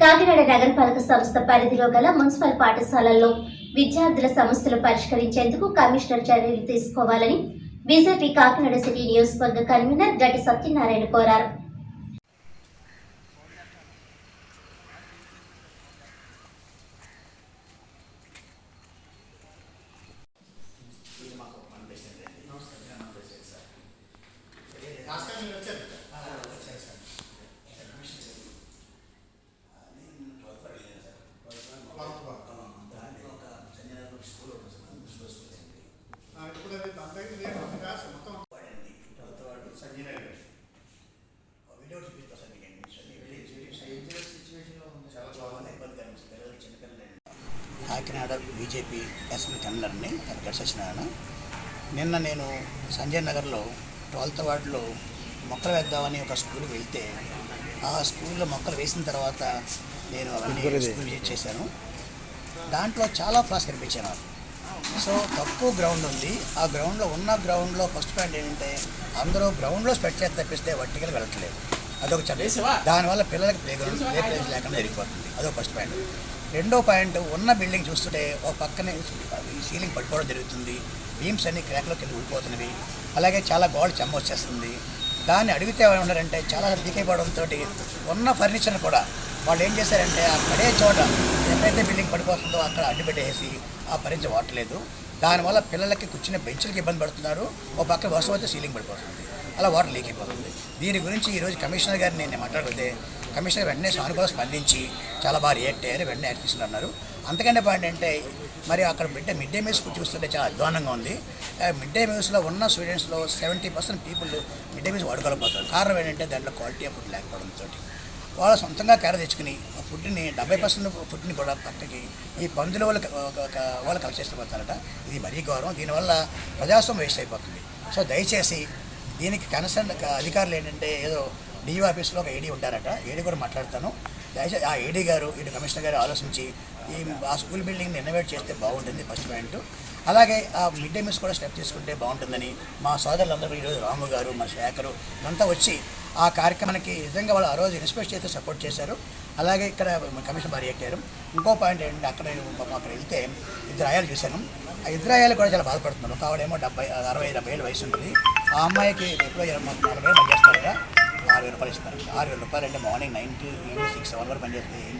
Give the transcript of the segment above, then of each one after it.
కాకినాడ నగరపాలక సంస్థ పరిధిలో గల మున్సిపల్ పాఠశాలల్లో విద్యార్థుల సమస్యలు పరిష్కరించేందుకు కమిషనర్ చర్యలు తీసుకోవాలని బీజేపీ కాకినాడ సిటీ నియోజకవర్గ కన్వీనర్ గట్టి సత్యనారాయణ కోరారు. సంజయ్ కాకినాడ బీజేపీ అసెంబ్లీ కన్వీనర్ని వెంకట సత్యనారాయణ. నిన్న నేను సంజయ్ నగర్లో ట్వెల్త్ వార్డులో మొక్కలు వేద్దామని ఒక స్కూల్కి వెళ్తే ఆ స్కూల్లో మొక్కలు వేసిన తర్వాత నేను అవన్నీ స్కూల్ విజిట్ చేశాను దాంట్లో చాలా ఫ్లాస్ కనిపించాయి నాకు. సో తక్కువ గ్రౌండ్ ఉంది. ఆ గ్రౌండ్లో ఉన్న గ్రౌండ్లో ఫస్ట్ పాయింట్ ఏంటంటే అందరూ గ్రౌండ్లో స్పెట్ చేసి తప్పిస్తే వర్టికల్ వెళ్ళట్లేదు. అదొక చెప్పేసి దానివల్ల పిల్లలకి ప్లే గ్రౌండ్ ప్లే ప్లేస్ లేకుండా జరిగిపోతుంది అదొక ఫస్ట్ పాయింట్ రెండో పాయింట్ ఉన్న బిల్డింగ్ చూస్తుంటే ఒక పక్కనే సీలింగ్ పడిపోవడం జరుగుతుంది. బీమ్స్ అన్ని క్రాక్లోకి వెళ్ళి ఊడిపోతున్నవి. అలాగే చాలా గోడ చెమ్మ వచ్చేస్తుంది. దాన్ని అడిగితే ఏమన్నారంటే చాలా లీక్ అయిపోవడంతో ఉన్న ఫర్నిచర్ కూడా వాళ్ళు ఏం చేశారంటే ఆ పడే చోట ఎక్కడైతే బిల్డింగ్ పడిపోతుందో అక్కడ అడ్డు పెట్టేసి ఆ పరిధి వాడలేదు దానివల్ల పిల్లలకి కూర్చున్న బెంచ్లకి ఇబ్బంది పడుతున్నారు. ఒక పక్క వర్షం అయితే సీలింగ్ పడిపోతుంది. అలా వాటర్ లీక్ అయిపోతుంది. దీని గురించి ఈరోజు కమిషనర్ గారిని నేను మాట్లాడితే కమిషనర్ వెంటనే సానుకూల స్పందించి చాలా బాగా రియాక్ట్ అయ్యారు. వెంటనే యాక్ట్ తీసుకున్నారు. అంతకంటే పాయింట్ అంటే మరి అక్కడ బిడ్డ మిడ్ డే మీల్స్ చూస్తుంటే చాలా అధ్వానంగా ఉంది. మిడ్ డే మీల్స్లో ఉన్న స్టూడెంట్స్లో seventy percent people mid day meals వాడుకోలేకపోతారు కారణం ఏంటంటే దాంట్లో క్వాలిటీ ఆఫ్ ఫుడ్ లేకపోవడంతో. వాళ్ళ సొంతంగా కేర తెచ్చుకుని ఆ ఫుడ్ని డెబ్బై పర్సెంట్ ఫుడ్ని కూడా పక్కకి ఈ పందుల వాళ్ళు క- ఒక- వాళ్ళు కలెక్ట్ చేసిపోతారట ఇది మరీ గౌరవం దీనివల్ల ప్రజాస్వామ్యం వేస్ట్ అయిపోతుంది. సో దయచేసి దీనికి కన్సర్న్ అధికారులు ఏంటంటే ఏదో డిఈ ఆఫీస్లో ఒక ఏడీ ఉంటారట. ఏడీ కూడా మాట్లాడతాను. దయచేసి ఆ ఏడీ గారు ఇటు కమిషనర్ గారు ఆలోచించి ఈ ఆ స్కూల్ బిల్డింగ్ని రెనోవేట్ చేస్తే బాగుంటుంది ఫస్ట్ పాయింట్. అలాగే ఆ మిడ్ డే మీల్స్ కూడా స్టెప్ తీసుకుంటే బాగుంటుందని మా సోదరులందరూ ఈరోజు రాము గారు మా శేఖరు అంతా వచ్చి ఆ కార్యక్రమానికి నిజంగా వాళ్ళు ఆ రోజు ఇన్స్పెక్ట్ చేస్తే సపోర్ట్ చేశారు. అలాగే ఇక్కడ కమిషన్ బాగా రియాక్ట్ అయ్యారు ఇంకో పాయింట్ ఏంటంటే అక్కడ అక్కడ వెళ్తే ఇద్దరు అయ్యాలు చూశాను. ఆ ఇద్దరు ఆయాలు కూడా చాలా బాధపడుతున్నారు. ఒక ఆవిడేమో డెబ్బై అరవై డెబ్బై ఏళ్ళ వయసు ఉంటుంది. ఆ అమ్మాయికి ఎప్పుడో ఇరవై నలభై ఏళ్ళు పనిచేస్తారట ఆరు వేల రూపాయలు ఇస్తారు. ఆరు వేల రూపాయలు అంటే morning nine to evening six seven వరకు పనిచేస్తుంది ఏం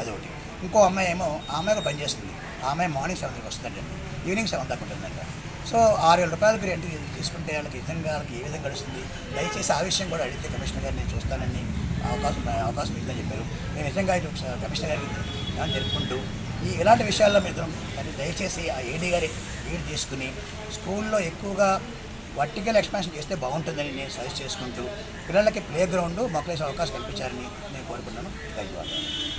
అది అదొకటి ఇంకో అమ్మాయి ఏమో ఆ అమ్మాయి కూడా పనిచేస్తుంది ఆ అమ్మాయి మార్నింగ్ సెవెన్కి వస్తుందండి ఈవినింగ్ సెవెన్ దాకా ఉంటుందంట. సో ఆరు వేల రూపాయలకు రెంట్ తీసుకుంటే వాళ్ళకి నిజంగా వాళ్ళకి ఏ విధంగా గడుస్తుంది దయచేసి ఆ విషయం కూడా అడిగితే కమిషనర్ గారు నేను చూస్తానని అవకాశం అవకాశం ఇస్తుందని చెప్పారు. నేను నిజంగా ఇటు కమిషనర్ గారికి ధ్యానం జరుపుకుంటూ ఈ ఇలాంటి విషయాల్లో మీరు కానీ దయచేసి ఆ ఏడీ గారి లీడ్ తీసుకుని స్కూల్లో ఎక్కువగా వర్టికల్ ఎక్స్పాన్షన్ చేస్తే బాగుంటుందని నేను సజెస్ట్ చేసుకుంటూ పిల్లలకి ప్లే గ్రౌండ్ మొక్కలేసే అవకాశం కల్పించారని నేను కోరుకున్నాను ధన్యవాదాలు.